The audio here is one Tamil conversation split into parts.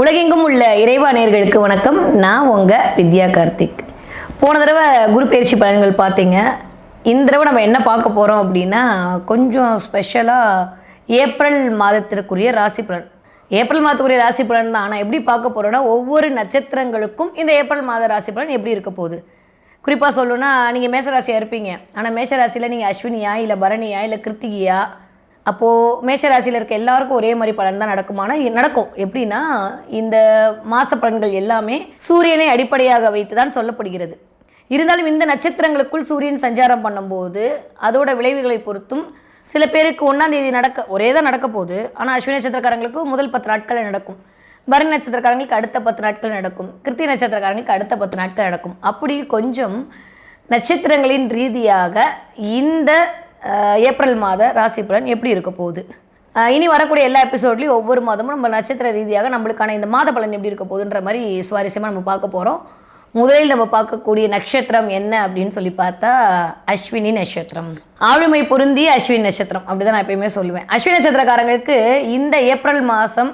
உலகெங்கும் உள்ள இறைவா நேர்களுக்கு வணக்கம். நான் உங்க வித்யா கார்த்திக். போன தடவை குரு பயிற்சி பலன்கள் பார்த்தீங்க. இந்த தடவை நம்ம என்ன பார்க்க போகிறோம் அப்படின்னா கொஞ்சம் ஸ்பெஷலாக ஏப்ரல் மாதத்திற்குரிய ராசி பலன். ஏப்ரல் மாதத்துக்குரிய ராசி பலன் தான். ஆனால் எப்படி பார்க்க போகிறோன்னா ஒவ்வொரு நட்சத்திரங்களுக்கும் இந்த ஏப்ரல் மாத ராசி பலன் எப்படி இருக்க போகுது? குறிப்பாக சொல்லணும்னா நீங்கள் மேசராசியாக இருப்பீங்க. ஆனால் மேஷராசியில் நீங்கள் அஸ்வினியா இல்லை பரணியா இல்லை கிருத்திகியா அப்போது மேஷராசியில் இருக்க எல்லாருக்கும் ஒரே மாதிரி பலன் தான் நடக்குமானா இது நடக்கும். எப்படின்னா இந்த மாச பலன்கள் எல்லாமே சூரியனை அடிப்படையாக வைத்து தான் சொல்லப்படுகிறது. இருந்தாலும் இந்த நட்சத்திரங்களுக்குள் சூரியன் சஞ்சாரம் பண்ணும்போது அதோட விளைவுகளை பொறுத்தும் சில பேருக்கு ஒன்றாம் தேதி நடக்க ஒரே தான் நடக்க போகுது. ஆனால் அஸ்வினி நட்சத்திரக்காரங்களுக்கு முதல் பத்து நாட்கள் நடக்கும். பரணி நட்சத்திரக்காரங்களுக்கு அடுத்த பத்து நாட்கள் நடக்கும். கிருத்தி நட்சத்திரக்காரங்களுக்கு அடுத்த பத்து நாட்கள் நடக்கும். அப்படி கொஞ்சம் நட்சத்திரங்களின் ரீதியாக இந்த ஏப்ரல் மாத ராசி பலன் எப்படி இருக்க போகுது? இனி வரக்கூடிய எல்லா எபிசோட்லையும் ஒவ்வொரு மாதமும் நம்ம நட்சத்திர ரீதியாக நம்மளுக்கான இந்த மாத பலன் எப்படி இருக்க போகுதுன்ற மாதிரி சுவாரஸ்யமாக நம்ம பார்க்க போகிறோம் முதலில் நம்ம பார்க்கக்கூடிய நட்சத்திரம் என்ன அப்படின்னு சொல்லி பார்த்தா அஸ்வினி நட்சத்திரம். ஆளுமை பொருந்திய அஸ்வினி நட்சத்திரம் அப்படிதான் நான் எப்பயுமே சொல்லுவேன். அஸ்வினி நட்சத்திரக்காரங்களுக்கு இந்த ஏப்ரல் மாதம்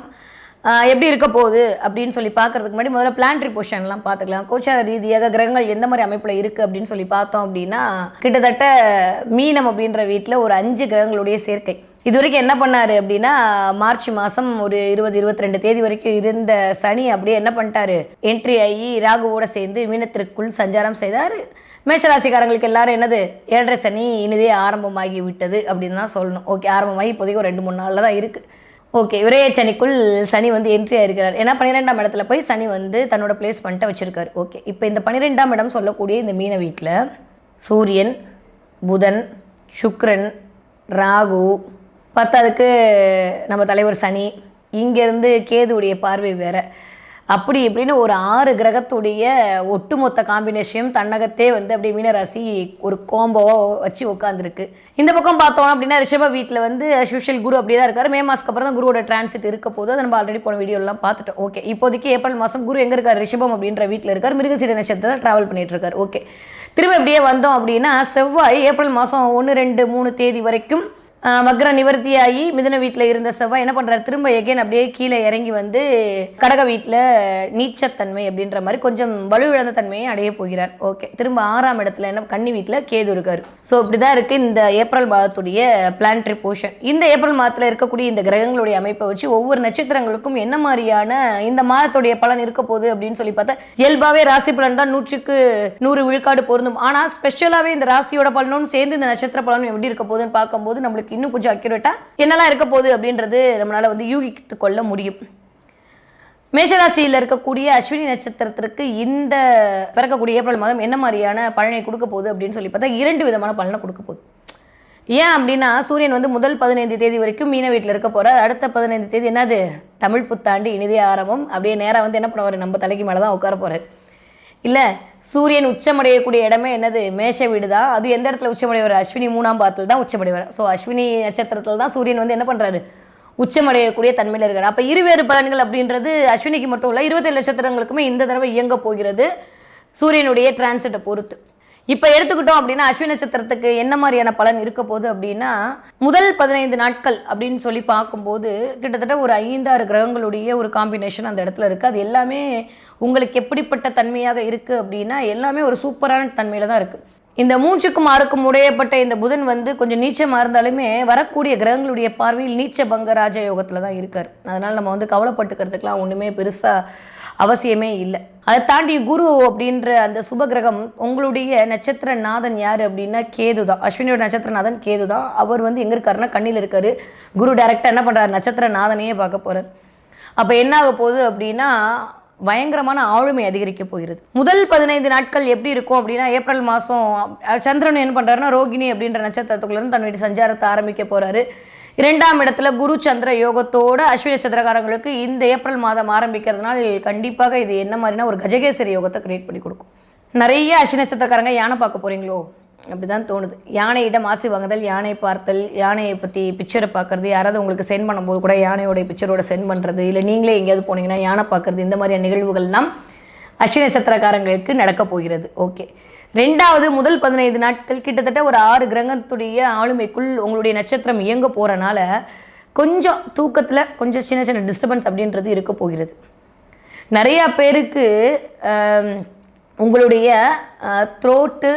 எப்படி இருக்க போகுது அப்படின்னு சொல்லி பார்க்கறதுக்கு முன்னாடி முதல்ல பிளான்ட்ரி பொசிஷன்லாம் பார்த்துக்கலாம். கோச்சார ரீதியாக கிரகங்கள் எந்த மாதிரி அமைப்பில் இருக்குது அப்படின்னு சொல்லி பார்த்தோம் அப்படின்னா கிட்டத்தட்ட மீனம் அப்படின்ற வீட்டில் ஒரு அஞ்சு கிரகங்களுடைய சேர்க்கை. இது வரைக்கும் என்ன பண்ணாரு அப்படின்னா மார்ச் மாதம் ஒரு இருபது இருபத்தி ரெண்டு தேதி வரைக்கும் இருந்த சனி அப்படியே என்ன பண்ணிட்டாரு? என்ட்ரி ஆகி ராகுவோட சேர்ந்து மீனத்திற்குள் சஞ்சாரம் செய்தார். மேஷராசிக்காரங்களுக்கு எல்லாரும் என்னது? ஏழரை சனி இனிதே ஆரம்பமாகி விட்டது அப்படின்னு தான் சொல்லணும். ஓகே ஆரம்பமாகி இப்போதைக்கு ஒரு ரெண்டு மூணு நாளில் தான் இருக்குது ஓகே விரைய சனிக்குள் சனி வந்து என்ட்ரி ஆயிருக்கிறார். ஏன்னா பன்னிரெண்டாம் இடத்துல போய் சனி வந்து தன்னோட பிளேஸ் பண்ணிட்டு வச்சிருக்காரு. ஓகே இப்போ இந்த பன்னிரெண்டாம் இடம் சொல்லக்கூடிய இந்த மீன வீட்டில் சூரியன் புதன் சுக்ரன் ராகு பத்தாவதுக்கு நம்ம தலைவர் சனி இங்கேருந்து கேதுவுடைய பார்வை வேறு. அப்படி இப்படின்னு ஒரு ஆறு கிரகத்துடைய ஒட்டுமொத்த காம்பினேஷன் தன்னகத்தே வந்து அப்படியே மீனராசி ஒரு கோம்போவோ வச்சு உட்காந்துருக்கு இந்த பக்கம் பார்த்தோம் அப்படின்னா ரிஷப வீட்டில் வந்து ஸ்பெஷல் குரு அப்படியே தான் இருக்காரு. மே மாதத்துக்கு அப்புறம் தான் குருவோட டிரான்சிட் இருக்க போது அதை நம்ம ஆல்ரெடி போன வீடியோலாம் பார்த்துட்டோம். ஓகே இப்போதைக்கு ஏப்ரல் மாதம் குரு எங்கே இருக்கார்? ரிஷபம் அப்படின்ற வீட்டில் இருக்கார். மிருகசீர நட்சத்திரத்தில் ட்ராவல் பண்ணிட்டு இருக்காரு. ஓகே திரும்ப இப்படியே வந்தோம் அப்படின்னா செவ்வாய் ஏப்ரல் மாதம் ஒன்று ரெண்டு மூணு தேதி வரைக்கும் ஆஹ் மக்ர நிவர்த்தியாகி மிதன வீட்டில் இருந்த செவ்வாய் என்ன பண்ணுறாரு திரும்ப எகேன் அப்படியே கீழே இறங்கி வந்து கடக வீட்டில் நீச்சத்தன்மை அப்படின்ற மாதிரி கொஞ்சம் வலுவிழந்த தன்மையை அடைய போகிறார். ஓகே திரும்ப ஆறாம் இடத்துல என்ன கன்னி வீட்டில் கேது இருக்காரு. ஸோ இப்படி தான் இருக்குது இந்த ஏப்ரல் மாதத்துடைய பிளான்ட்ரி போர்ஷன் இந்த ஏப்ரல் மாதத்தில் இருக்கக்கூடிய இந்த கிரகங்களுடைய அமைப்பை வச்சு ஒவ்வொரு நட்சத்திரங்களுக்கும் என்ன மாதிரியான இந்த மாதத்துடைய பலன் இருக்க போகுது அப்படின்னு சொல்லி பார்த்தா இயல்பாகவே ராசி பலன் தான் நூற்றுக்கு நூறு விழுக்காடு பொருந்தும். ஆனால் ஸ்பெஷலாகவே இந்த ராசியோட பலனும் சேர்ந்து இந்த நட்சத்திர பலனும் எப்படி இருக்க போகுதுன்னு பார்க்கும்போது நம்மளுக்கு இன்னும் கொஞ்சம் அக்யூரேட்டாக என்னெல்லாம் இருக்க போகுது அப்படின்றது நம்மளால் வந்து யூகித்து கொள்ள முடியும். மேஷராசியில் இருக்கக்கூடிய அஸ்வினி நட்சத்திரத்திற்கு இந்த பிறக்கக்கூடிய ஏப்ரல் மாதம் என்ன மாதிரியான பலனை கொடுக்க போகுது அப்படின்னு சொல்லி பார்த்தா இரண்டு விதமான பலனை கொடுக்க போகுது. ஏன் அப்படின்னா சூரியன் வந்து முதல் பதினைந்து தேதி வரைக்கும் மீன வீட்டில் இருக்க போகிறார் அடுத்த பதினைந்து தேதி என்னது? தமிழ் புத்தாண்டு இனிதே ஆரம்பம். அப்படியே நேராக வந்து என்ன பண்ணுவார்? நம்ம தலைக்கு மேலே தான் உட்கார போகிறார் இல்லை சூரியன் உச்சமடையக்கூடிய இடமே என்னது? மேஷ வீடு தான் அது எந்த இடத்துல உச்சமடைவார்? அஸ்வினி மூணாம் பாதத்தில் தான் உச்சமடைவார். ஸோ அஸ்வினி நட்சத்திரத்தில் தான் சூரியன் வந்து என்ன பண்ணுறாரு உச்சமடையக்கூடிய தன்மையில் இருக்கார். அப்போ இருவேறு பலன்கள் அப்படின்றது அஸ்வினிக்கு மட்டும் இல்லை இருபத்தேழு நட்சத்திரங்களுக்குமே இந்த தடவை இயங்க போகிறது சூரியனுடைய டிரான்சிட்டை பொறுத்து. இப்போ எடுத்துக்கிட்டோம் அப்படின்னா அஸ்வினி நட்சத்திரத்துக்கு என்ன மாதிரியான பலன் இருக்க போகுது அப்படின்னா முதல் பதினைந்து நாட்கள் அப்படின்னு சொல்லி பார்க்கும்போது கிட்டத்தட்ட ஒரு ஐந்தாறு கிரகங்களுடைய ஒரு காம்பினேஷன் அந்த இடத்துல இருக்குது அது எல்லாமே உங்களுக்கு எப்படிப்பட்ட தன்மையாக இருக்குது அப்படின்னா எல்லாமே ஒரு சூப்பரான தன்மையில் தான் இருக்குது இந்த மூச்சுக்கும் ஆறுக்கும் உடையப்பட்ட இந்த புதன் வந்து கொஞ்சம் நீச்சமாக இருந்தாலுமே வரக்கூடிய கிரகங்களுடைய பார்வையில் நீச்ச பங்க ராஜயோகத்தில் தான் இருக்கார். அதனால் நம்ம வந்து கவலைப்பட்டுக்கிறதுக்கெலாம் ஒன்றுமே பெருசாக அவசியமே இல்லை. அதை தாண்டி குரு அப்படின்ற அந்த சுப கிரகம் உங்களுடைய நட்சத்திர நாதன் யார் அப்படின்னா கேது தான் அஸ்வினியோட நட்சத்திர நாதன் கேது தான் அவர் வந்து எங்கே இருக்காருன்னா கண்ணில் இருக்காரு. குரு டைரக்டாக என்ன பண்ணுறாரு நட்சத்திர நாதனையே பார்க்க போகிறார் அப்போ என்ன ஆக போகுது அப்படின்னா பயங்கரமான ஆளுமை அதிகரிக்க போகிறது. முதல் பதினைந்து நாட்கள் எப்படி இருக்கும் அப்படின்னா ஏப்ரல் மாதம் சந்திரன் என்ன பண்ணுறாருன்னா ரோகிணி அப்படின்ற நட்சத்திரத்துக்குள்ளேருந்து தன்னுடைய சஞ்சாரத்தை ஆரம்பிக்க போகிறாரு இரண்டாம் இடத்துல குரு சந்திர யோகத்தோட அஸ்வினி சந்திரகாரங்களுக்கு இந்த ஏப்ரல் மாதம் ஆரம்பிக்கிறதுனால கண்டிப்பாக இது என்ன மாதிரினா ஒரு கஜகேசரி யோகத்தை கிரியேட் பண்ணி கொடுக்கும். நிறைய அஸ்வினி நட்சத்திரக்காரங்க யானை பார்க்க போகிறீங்களோ அப்படிதான் தோணுது. யானையிடம் ஆசை வாங்குதல் யானை பார்த்தல் யானையை பற்றி பிக்சரை பார்க்கறது யாராவது உங்களுக்கு சென்ட் பண்ணும்போது கூட யானையோட பிக்சரோட சென்ட் பண்ணுறது இல்லை நீங்களே எங்கேயாவது போனீங்கன்னா யானை பார்க்குறது இந்த மாதிரியான நிகழ்வுகள்லாம் அஸ்வினி நட்சத்திரக்காரங்களுக்கு நடக்கப் போகிறது. ஓகே ரெண்டாவது முதல் பதினைந்து நாட்கள் கிட்டத்தட்ட ஒரு ஆறு கிரகத்துடைய ஆளுமைக்குள் உங்களுடைய நட்சத்திரம் இயங்க போகிறனால கொஞ்சம் தூக்கத்தில் கொஞ்சம் சின்ன சின்ன டிஸ்டர்பன்ஸ் அப்படின்றது இருக்க போகிறது. நிறையா பேருக்கு உங்களுடைய த்ரோட்டு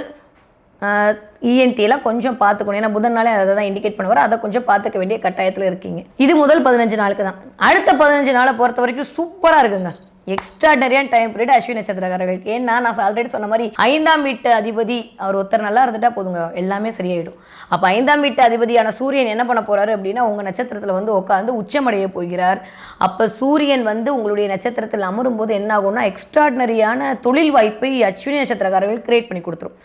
இஎன்டிலாம் கொஞ்சம் பார்த்துக்கணும். ஏன்னா புதன் நாளே அதை தான் இண்டிகேட் பண்ணுவார். அதை கொஞ்சம் பார்த்துக்க வேண்டிய கட்டாயத்தில் இருக்கீங்க. இது முதல் பதினஞ்சு நாளுக்கு தான். அடுத்த பதினஞ்சு நாளை பொறுத்த வரைக்கும் சூப்பராக இருக்குங்க. எக்ஸ்ட்ராடனரியான டைம் பீரியட் அஸ்வினி நட்சத்திரக்காரர்களுக்கு. ஏன்னா நான் ஆல்ரெடி சொன்ன மாதிரி ஐந்தாம் வீட்டு அதிபதி அவர் ஒருத்தர் நல்லா இருந்துட்டா போதுங்க. எல்லாமே சரியாயிடும். அப்போ ஐந்தாம் வீட்டு அதிபதியான சூரியன் என்ன பண்ண போறாரு அப்படின்னா உங்கள் நட்சத்திரத்தில் வந்து உட்காந்து உச்சமடைய போகிறார். அப்போ சூரியன் வந்து உங்களுடைய நட்சத்திரத்தில் அமரும் போது என்ன ஆகும்னா எக்ஸ்ட்ராடனரியான தொழில் வாய்ப்பை அஸ்வினி நட்சத்திரக்காரர்கள் கிரியேட் பண்ணி கொடுத்துரும்.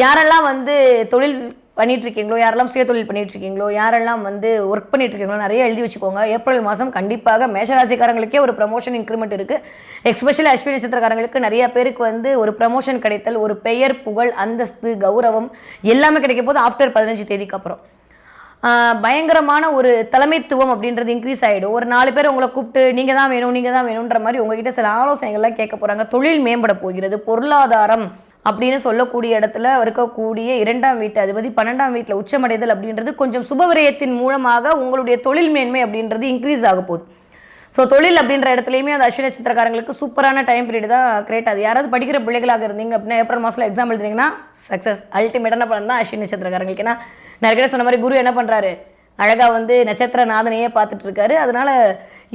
யாரெல்லாம் வந்து தொழில் பண்ணிட்டு இருக்கீங்களோ யாரெல்லாம் சுய தொழில் பண்ணிட்டு இருக்கீங்களோ யாரெல்லாம் வந்து ஒர்க் பண்ணிட்டு இருக்கீங்களோ நிறைய எழுதி வச்சுக்கோங்க. ஏப்ரல் மாதம் கண்டிப்பாக மேஷராசிக்காரங்களுக்கே ஒரு ப்ரமோஷன் இன்க்ரிமெண்ட் இருக்கு. எக்ஸ்பெஷலி அஸ்வினி நட்சத்திரக்காரங்களுக்கு நிறைய பேருக்கு வந்து ஒரு ப்ரமோஷன் கிடைத்தல் ஒரு பெயர் புகழ் அந்தஸ்து கௌரவம் எல்லாமே கிடைக்கும் போது ஆஃப்டர் பதினஞ்சு தேதிக்கு அப்புறம். பயங்கரமான ஒரு தலைமைத்துவம் அப்படின்றது இன்க்ரீஸ் ஆகிடும் ஒரு நாலு பேர் உங்களை கூப்பிட்டு நீங்கள் தான் வேணும் நீங்கள் தான் வேணுன்ற மாதிரி உங்ககிட்ட சில ஆலோசனைகள்லாம் கேட்க போகிறாங்க தொழில் மேம்பட போகிறது பொருளாதாரம் அப்படின்னு சொல்லக்கூடிய இடத்துல இருக்கக்கூடிய இரண்டாம் வீட்டு அதிபதி பன்னெண்டாம் வீட்டில் உச்சமடைதல் அப்படின்றது கொஞ்சம் சுபவிரயத்தின் மூலமாக உங்களுடைய தொழில் மேன்மை அப்படின்றது இன்க்ரீஸ் ஆக போகுது. ஸோ தொழில் அப்படின்ற இடத்துலையுமே அந்த அஸ்வினி நட்சத்திரக்காரங்களுக்கு சூப்பரான டைம் பீரியட் தான் கிரியேட் ஆகுது. யாராவது படிக்கிற பிள்ளைகளாக இருந்தீங்க அப்படின்னா ஏப்ரல் மாதத்தில் எக்ஸாம் எழுதுறீங்கன்னா சக்ஸஸ் அல்டிமேட்டான பலன் தான் அஸ்வினி நட்சத்திரக்காரங்களுக்கு. ஏன்னா நிறைய சொன்ன மாதிரி குரு என்ன பண்ணுறாரு அழகாக வந்து நட்சத்திர நாதனையே பார்த்துட்டு இருக்காரு. அதனால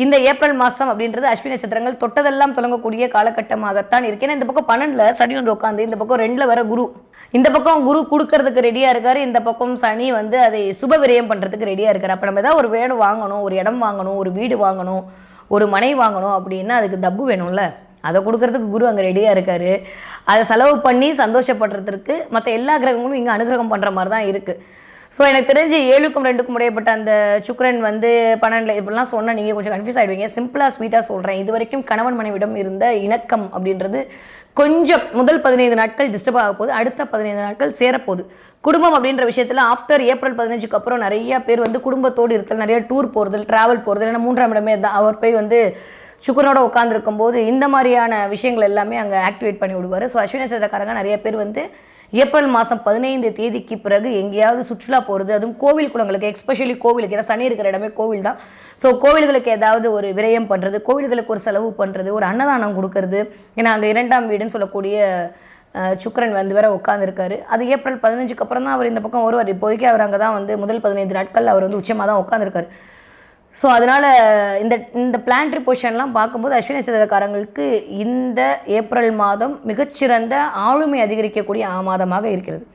இந்த ஏப்ரல் மாதம் அப்படின்றது அஸ்வினி நட்சத்திரங்கள் தொட்டதெல்லாம் தொடங்கக்கூடிய காலகட்டமாகத்தான் இருக்கு. ஏன்னா இந்த பக்கம் பன்னெண்டில் சனி வந்து உட்காந்து இந்த பக்கம் ரெண்டில் வர குரு. இந்த பக்கம் குரு கொடுக்கறதுக்கு ரெடியாக இருக்காரு இந்த பக்கம் சனி வந்து அதை சுப விரயம் பண்ணுறதுக்கு ரெடியாக இருக்காரு. அப்போ நம்ம ஏதாவது ஒரு வேணும் வாங்கணும் ஒரு இடம் வாங்கணும் ஒரு வீடு வாங்கணும் ஒரு மனை வாங்கணும் அப்படின்னா அதுக்கு தப்பு வேணும்ல? அதை கொடுக்கறதுக்கு குரு அங்கே ரெடியாக இருக்காரு. அதை செலவு பண்ணி சந்தோஷப்படுறதுக்கு மற்ற எல்லா கிரகங்களும் இங்கே அனுகிரகம் பண்ணுற மாதிரி தான் இருக்குது ஸோ எனக்கு தெரிஞ்சு ஏழுக்கும் ரெண்டுக்கும் உடையப்பட்ட அந்த சுக்ரன் வந்து பன்னெண்டில் இப்படிலாம் சொன்னால் நீங்கள் கொஞ்சம் கன்ஃபியூஸ் ஆகிடுவீங்க சிம்பிளாக ஸ்வீட்டாக சொல்கிறேன் இது வரைக்கும் கணவன் மனைவிடம் இருந்த இணக்கம் அப்படின்றது கொஞ்சம் முதல் பதினைந்து நாட்கள் டிஸ்டர்ப் ஆக போகுது. அடுத்த பதினைந்து நாட்கள் சேரப்போகுது. குடும்பம் அப்படின்ற விஷயத்தில் ஆஃப்டர் ஏப்ரல் பதினஞ்சுக்கு அப்புறம் நிறைய பேர் வந்து குடும்பத்தோடு இருத்தல் நிறைய டூர் போகிறது ட்ராவல் போகிறது ஏன்னா மூன்றாம் இடமே தான். அவர் போய் வந்து சுக்கரனோட உட்காந்துருக்கும் போது இந்த மாதிரியான விஷயங்கள் எல்லாமே அங்கே ஆக்டிவேட் பண்ணி விடுவார். ஸோ அஸ்வினி நட்சத்திரக்காரங்க நிறைய பேர் வந்து ஏப்ரல் மாதம் பதினைந்து தேதிக்கு பிறகு எங்கேயாவது சுற்றுலா போகிறது அதுவும் கோவில் குளங்களுக்கு எக்ஸ்பெஷலி கோவிலுக்கு. ஏன்னா சனி இருக்கிற இடமே கோவில் தான். ஸோ கோவில்களுக்கு ஏதாவது ஒரு விரயம் பண்ணுறது கோவில்களுக்கு ஒரு செலவு பண்ணுறது ஒரு அன்னதானம் கொடுக்கறது. ஏன்னா அங்கே இரண்டாம் வீடுன்னு சொல்லக்கூடிய சுக்கரன் வந்து வேற உட்காந்துருக்காரு அது ஏப்ரல் பதினஞ்சுக்கு அப்புறம் தான் அவர் இந்த பக்கம் வருவார். இப்போதைக்கு அவர் அங்கே தான் வந்து முதல் பதினைந்து நாட்கள் அவர் வந்து உச்சமாக தான் உட்காந்துருக்காரு ஸோ அதனால் இந்த இந்த பிளான்ட்ரி பொசிஷன்லாம் பார்க்கும்போது அஸ்வினி நட்சத்திரக்காரங்களுக்கு இந்த ஏப்ரல் மாதம் மிகச்சிறந்த ஆளுமை அதிகரிக்கக்கூடிய ஆ மாதமாக இருக்கிறது.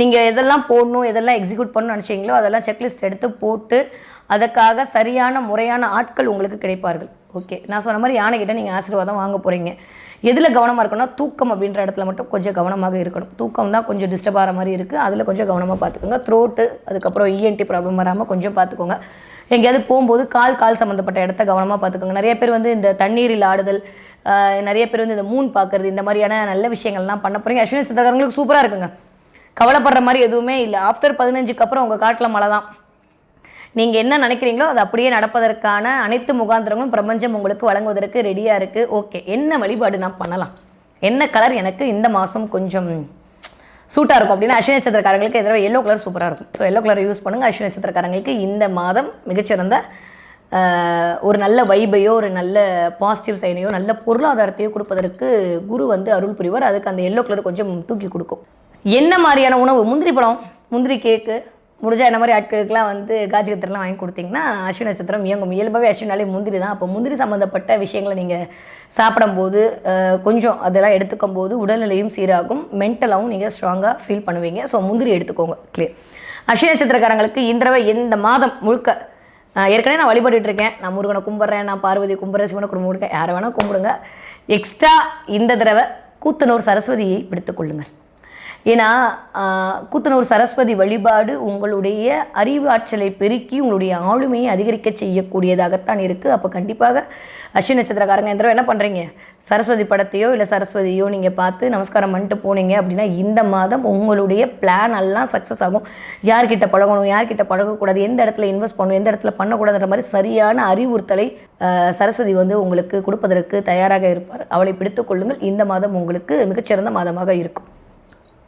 நீங்கள் எதெல்லாம் போடணும் எதெல்லாம் எக்ஸிக்யூட் பண்ணணும்னு நினச்சிங்களோ அதெல்லாம் செக்லிஸ்ட் எடுத்து போட்டு அதற்காக சரியான முறையான ஆட்கள் உங்களுக்கு கிடைப்பார்கள். ஓகே நான் சொன்ன மாதிரி யானைகிட்ட நீங்கள் ஆசீர்வாதம் வாங்க போகிறீங்க எதில் கவனமாக இருக்கணும்னா தூக்கம் அப்படின்ற இடத்துல மட்டும் கொஞ்சம் கவனமாக இருக்கணும். தூக்கம் தான் கொஞ்சம் டிஸ்டர்ப் ஆகிற மாதிரி இருக்குது அதில் கொஞ்சம் கவனமாக பார்த்துக்கோங்க. த்ரோட்டு அதுக்கப்புறம் இஎன்டி ப்ராப்ளம் வராமல் கொஞ்சம் பார்த்துக்கோங்க. எங்கேயாவது போகும்போது கால் கால் சம்மந்தப்பட்ட இடத்த கவனமாக பார்த்துக்கோங்க. நிறைய பேர் வந்து இந்த தண்ணீரில் ஆடுதல் நிறைய பேர் வந்து இந்த மூன் பார்க்குறது இந்த மாதிரியான நல்ல விஷயங்கள்லாம் பண்ண போகிறீங்க அஸ்வினி சித்தக்காரங்களுக்கு சூப்பராக இருக்குங்க. கவலைப்படுற மாதிரி எதுவுமே இல்லை. ஆஃப்டர் பதினஞ்சுக்கு அப்புறம் உங்கள் காட்டில் மழை தான். நீங்கள் என்ன நினைக்கிறீங்களோ அது அப்படியே நடப்பதற்கான அனைத்து முகாந்திரங்களும் பிரபஞ்சம் உங்களுக்கு வழங்குவதற்கு ரெடியாக இருக்குது ஓகே என்ன வழிபாடு நான் பண்ணலாம்? என்ன கலர் எனக்கு இந்த மாதம் கொஞ்சம் சூட்டாக இருக்கும் அப்படின்னா அஸ்வினி நட்சத்திரக்காரங்களுக்கு எதிராக எல்லோ கலர் சூப்பராக இருக்கும். ஸோ எல்லோ கலர் யூஸ் பண்ணுங்கள் அஸ்வினி நட்சத்திரக்காரங்களுக்கு இந்த மாதம் மிகச்சிறந்த ஒரு நல்ல வைபையோ ஒரு நல்ல பாசிட்டிவ் சைனையோ நல்ல பொருளாதாரத்தையோ கொடுப்பதற்கு குரு வந்து அருள் புரிவார். அதுக்கு அந்த எல்லோ கலர் கொஞ்சம் தூக்கி கொடுக்கும். என்ன மாதிரியான உணவு? முந்திரி பழம் முந்திரி கேக்கு முடிஞ்சால் என்ன மாதிரி ஆட்களுக்கெல்லாம் வந்து காஜி கத்திரலாம் வாங்கி கொடுத்தீங்கன்னா அஸ்வினி நட்சத்திரம் இயங்கும். இயல்பாகவே அஸ்வினாலே முந்திரி தான். அப்போ முந்திரி சம்மந்தப்பட்ட விஷயங்களை நீங்கள் சாப்பிடும்போது கொஞ்சம் அதெல்லாம் எடுத்துக்கும் போது உடல்நிலையும் சீராகும். மென்டலாகவும் நீங்கள் ஸ்ட்ராங்காக ஃபீல் பண்ணுவீங்க. ஸோ முந்திரி எடுத்துக்கோங்க. கிளியர் அஸ்வினி நட்சத்திரக்காரங்களுக்கு இந்த தடவை இந்த மாதம் முழுக்க ஏற்கனவே நான் வழிபட்டுட்டு இருக்கேன். நான் முருகனை கும்பிட்றேன் நான் பார்வதி கும்பிட்றேன் சிவனை குடும்பம் யாரை வேணால் கும்பிடுங்க. எக்ஸ்ட்ரா இந்த தடவை கூத்தனூர் சரஸ்வதியை பிடித்துக்கொள்ளுங்கள் ஏன்னா கூத்தனூர் சரஸ்வதி வழிபாடு உங்களுடைய அறிவாற்றலை பெருக்கி உங்களுடைய ஆளுமையை அதிகரிக்க செய்யக்கூடியதாகத்தான் இருக்குது அப்போ கண்டிப்பாக அஸ்வினி நட்சத்திரக்காரங்க இந்த தடவை என்ன பண்ணுறீங்க சரஸ்வதி படத்தையோ இல்லை சரஸ்வதியோ நீங்கள் பார்த்து நமஸ்காரம் பண்ணிட்டு போனீங்க அப்படின்னா இந்த மாதம் உங்களுடைய பிளான் எல்லாம் சக்ஸஸ் ஆகும். யார்கிட்ட பழகணும் யார்கிட்ட பழகக்கூடாது எந்த இடத்துல இன்வெஸ்ட் பண்ணணும் எந்த இடத்துல பண்ணக்கூடாதுன்ற மாதிரி சரியான அறிவுறுத்தலை சரஸ்வதி வந்து உங்களுக்கு கொடுப்பதற்கு தயாராக இருப்பார். அவளை பிடித்துக்கொள்ளுங்கள் இந்த மாதம் உங்களுக்கு மிகச்சிறந்த மாதமாக இருக்கும்.